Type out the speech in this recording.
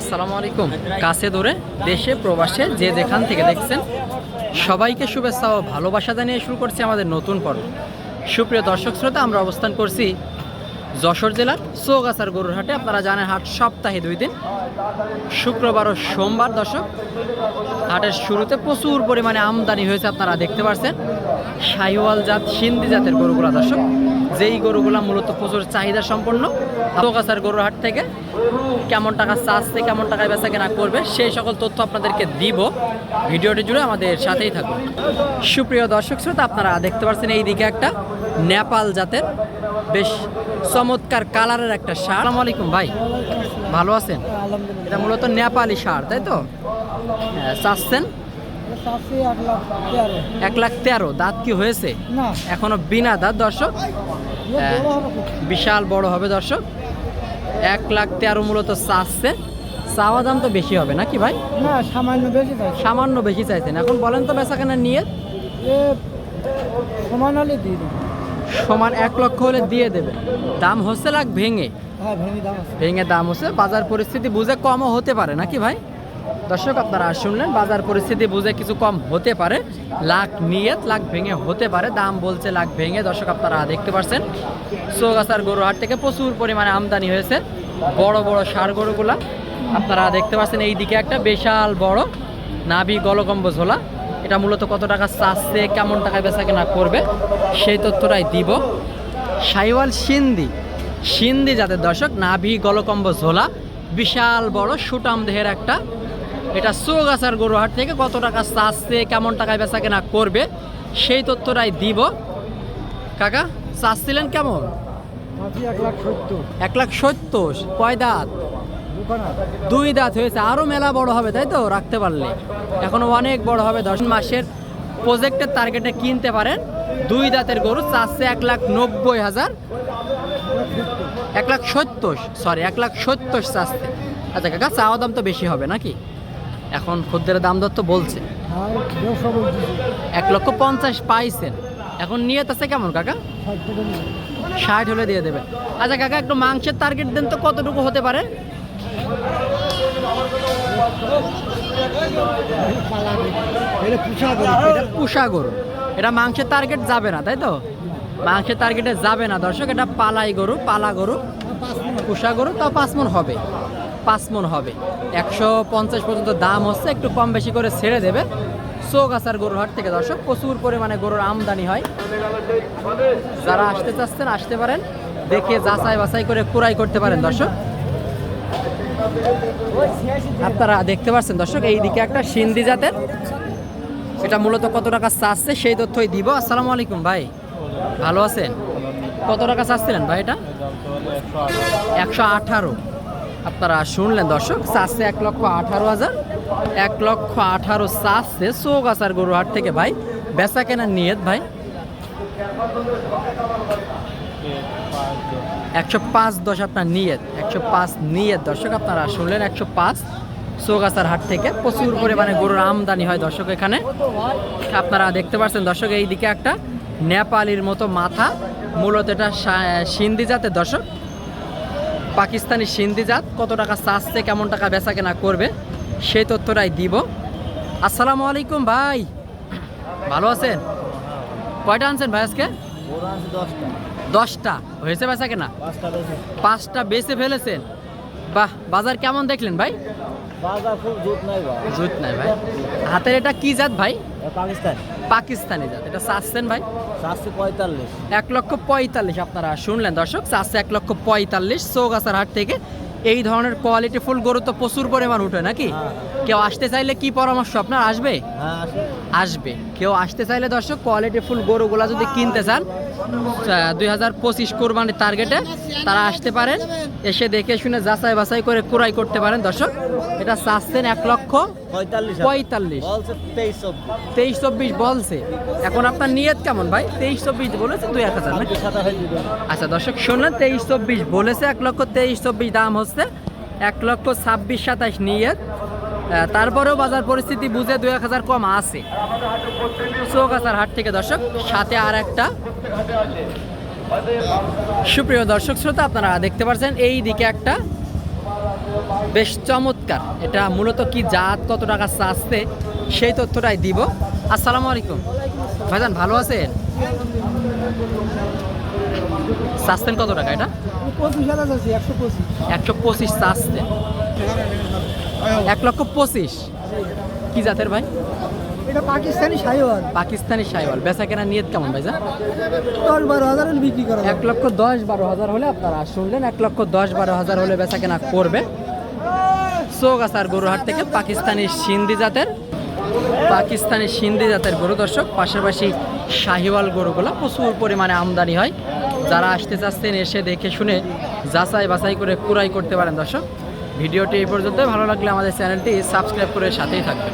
আসসালামু আলাইকুম। কাছে দূরে দেশে, প্রবাসে, যে যেখান থেকে দেখছেন, সবাইকে শুভেচ্ছা ও ভালোবাসা জানিয়ে শুরু করছি আমাদের নতুন পর্ব। সুপ্রিয় দর্শক শ্রোতা, আমরা অবস্থান করছি যশোর জেলার চৌগাছার গরুর হাটে। আপনারা জানেন, হাট সপ্তাহে দুই দিন, শুক্রবার ও সোমবার দর্শক। হাটের শুরুতে প্রচুর পরিমাণে আমদানি হয়েছে, আপনারা দেখতে পাচ্ছেন শাহিওয়াল জাত, সিন্ধি জাতের গরুগুলা দর্শক। যেই গরুগুলা মূলত প্রচুর চাহিদা সম্পন্ন চৌগাছার গরুর হাট থেকে কেমন টাকা চাচ্ছে কেমন টাকায় বেচা কেনা করবে সেই সকল তথ্য আপনাদেরকে দিব। ভিডিওটি জুড়ে আমাদের সাথেই থাকুন। সুপ্রিয় দর্শক শ্রোতা আপনারা দেখতে পাচ্ছেন এই দিকে একটা নেপাল জাতের বেশ চমৎকার কালারের একটা সার। আসসালামু আলাইকুম ভাই ভালো আছেন? এটা মূলত নেপালি সার তাই তো? হ্যাঁ, চাচ্ছেন? এক লাখ তেরো। দাঁত কি হয়েছে? এখনও বিনা দাঁত দর্শক। বিশাল বড় হবে দর্শক। এক লাখ তেরো মূলত চাচ্ছে। চাওয়া দাম তো বেশি হবে নাকি ভাই? না সামান্য বেশি সামান্য বেশি চাইছেন। এখন বলেন তো বেচা কেনা নিয়ে সমান হলে দিয়ে দেবো। সমান এক লক্ষ হলে দিয়ে দেবে। দাম হচ্ছে লাখ ভেঙে। হ্যাঁ দাম ভেঙে দাম হচ্ছে। বাজার পরিস্থিতি বুঝে কমও হতে পারে নাকি ভাই? দর্শক, আপনারা শুনলেন, বাজার পরিস্থিতি বুঝে কিছু কম হতে পারে। লাখ নিয়ে লাখ ভেঙে হতে পারে। দাম বলছে লাখ ভেঙে, দর্শক, আপনারা দেখতে পাচ্ছেন চৌগাছার গরু হাট থেকে প্রচুর পরিমাণে আমদানি হয়েছে। বড় বড় সার গরুগুলা, আপনারা দেখতে পাচ্ছেন এই দিকে একটা বিশাল বড় নাভি গলকম্ব ঝোলা এটা মূলত কত টাকা চাচ্ছে, কেমন টাকায় বেচা কেনা করবে, সেই তথ্যটাই দিব। সাইওয়াল সিন্ধি। সিন্ধি জাতের দর্শক, নাভি গলকম্ব ঝোলা বিশাল বড় সুটাম দেহের একটা এটা চৌগাছার গরুহাট থেকে কত টাকা চাচ্ছে কেমন টাকায় বেচা কেনা করবে সেই তথ্যটাই দিব। কাকা চাচ্ছিলেন কেমন? এক লাখ সত্তর। কয় দাঁত? দুই দাঁত হয়েছে আরও মেলা বড় হবে তাই তো? রাখতে পারলে। এখনও অনেক বড় হবে দশ মাসের প্রজেক্টের টার্গেটে কিনতে পারেন। দুই দাঁতের গরু চাচ্ছে এক লাখ নব্বই হাজার। এক লাখ সত্তর সরি এক লাখ সত্তর চাচ্ছে। আচ্ছা কাকা চাওয়া দাম তো বেশি হবে নাকি? এখন খদ্দের দাম দর তো বলছে। এক লক্ষ পঞ্চাশ পাইছেন। এখন নিয়ে আছে কেমন কাকা? ষাট হলে দিয়ে দেবে। আচ্ছা কাকা একটু মাংসের টার্গেট দেন তো কতটুকু হতে পারে? পুষা গরু এটা মাংসের টার্গেট যাবে না তাই তো? মাংসের টার্গেটে যাবে না দর্শক। এটা পালাই গরু পালা গরু। পুষা গরু তাও পাঁচ মন হবে। পাঁচ মন হবে। একশো পঞ্চাশ পর্যন্ত দাম হচ্ছে, একটু কম বেশি করে ছেড়ে দেবে। চৌগাছার গরুর হাট থেকে দর্শক, প্রচুর পরিমাণে গরুর আমদানি হয়। যারা আসতে চাচ্ছেন, আসতে পারেন। দেখে যাচাই বাছাই করে কুড়াই করতে পারেন, দর্শক। আপনারা দেখতে পাচ্ছেন, দর্শক এই দিকে একটা সিন্ধি জাতের। এটা মূলত কত টাকা চাচ্ছে, সেই তথ্যই দিব। আসসালামু আলাইকুম ভাই, ভালো আছেন? কত টাকা চাচ্ছিলেন ভাই এটা? একশো আঠারো। আপনারা শুনলেন দর্শক, চাচ্ছে এক লক্ষ আঠারো হাজার, এক লক্ষ আঠারো চাচ্ছে চৌগাছার গরুহাট থেকে ভাই। বেচা কেনার নিয়ত ভাই? একশো পাঁচ দশ আপনার নিয়ত, একশো পাঁচ নিয়ত দর্শক, আপনারা শুনলেন একশো পাঁচ চৌগাছার হাট থেকে। প্রচুর পরিমাণে গরুর আমদানি হয় দর্শক এখানে। আপনারা দেখতে পাচ্ছেন দর্শক এই দিকে একটা নেপালির মতো মাথা, মূলত এটা সিন্ধি জাতের দর্শক। পাকিস্তানি সিন্ধি জাত কত টাকা চাচ্ছে কেমন টাকা বেচা কেনা করবে সেই তথ্যটাই দিব। আসসালামু আলাইকুম ভাই। ভালো আছেন? কয়টা আনছেন ভাই আজকে? দশটা। হয়েছে বেচা কেনা? পাঁচটা বেছে বেচে ফেলেছেন। বাহ বাজার কেমন দেখলেন ভাই? জুত নাই ভাই। হাতের এটা কি জাত ভাই? পাকিস্তান। পাকিস্তানি জাত। এটা চাচ্ছেন ভাই? সাতশো পঁয়তাল্লিশ। এক লক্ষ পঁয়তাল্লিশ আপনারা শুনলেন দর্শক চাচ্ছে এক লক্ষ পঁয়তাল্লিশ চৌগাছার হাট থেকে। এই ধরনের কোয়ালিটি ফুল গরু তো প্রচুর পরিমাণ উঠে নাকি? হ্যাঁ। কেউ আসতে চাইলে কি পরামর্শ আপনার? আসবে? হ্যাঁ আসবে। কেউ আসতে চাইলে দর্শক কোয়ালিটি ফুল গরুগুলা যদি কিনতে চান দুই হাজার পঁচিশ কোরবানির টার্গেটে তারা আসতে পারেন। এসে দেখে শুনে যাচাই বাছাই করে ক্রয় করতে পারেন দর্শক। এটা চাচ্ছেন এক লক্ষ পঁয়তাল্লিশ তেইশ চব্বিশ। বলছে। এখন আপনার নিয়ত কেমন ভাই? তেইশ চব্বিশ বলেছে দুই এক হাজার আচ্ছা দর্শক শুনলেন তেইশ চব্বিশ বলেছে এক লক্ষ তেইশ চব্বিশ দাম হচ্ছে এক লক্ষ ছাব্বিশ সাতাশ নিয়ে তারপরেও বাজার পরিস্থিতি বুঝে দুই এক হাজার কম আছে। চৌকাছার হাট থেকে দর্শক সাথে আর একটা। সুপ্রিয় দর্শক শ্রোতা আপনারা দেখতে পাচ্ছেন এই দিকে একটা বেশ চমৎকার। এটা মূলত কি জাত কত টাকা চাচ্ছে সেই তথ্যটাই দিব। আসসালামু আলাইকুম। ভাইজান ভালো আছেন? চাচ্ছেন কত টাকা এটা? একশো পঁচিশ চাচ্ছেন। এক লক্ষ পঁচিশ। কি জাতের ভাই? এটা পাকিস্তানি সাইওয়াল। পাকিস্তানি সাইওয়াল। বেচা কেনা নিয়ত কেমন ভাইজান দশ বারো হাজার বিক্রি করা এক লক্ষ দশ বারো হাজার হলে আপনারা শুনলেন এক লক্ষ দশ বারো হাজার হলে বেচা কেনা করবে। চৌগাছার গরুহাট থেকে পাকিস্তানি সিন্ধি জাতের পাকিস্তানি সিন্ধি জাতের গরু দর্শক পাশাপাশি শাহিওয়াল গরুগুলো প্রচুর পরিমাণে আমদানি হয়। যারা আসতে চাচ্ছেন এসে দেখে শুনে যাচাই বাছাই করে কুড়াই করতে পারেন দর্শক। ভিডিওটি এই পর্যন্ত ভালো লাগলে আমাদের চ্যানেলটি সাবস্ক্রাইব করে সাথেই থাকবেন।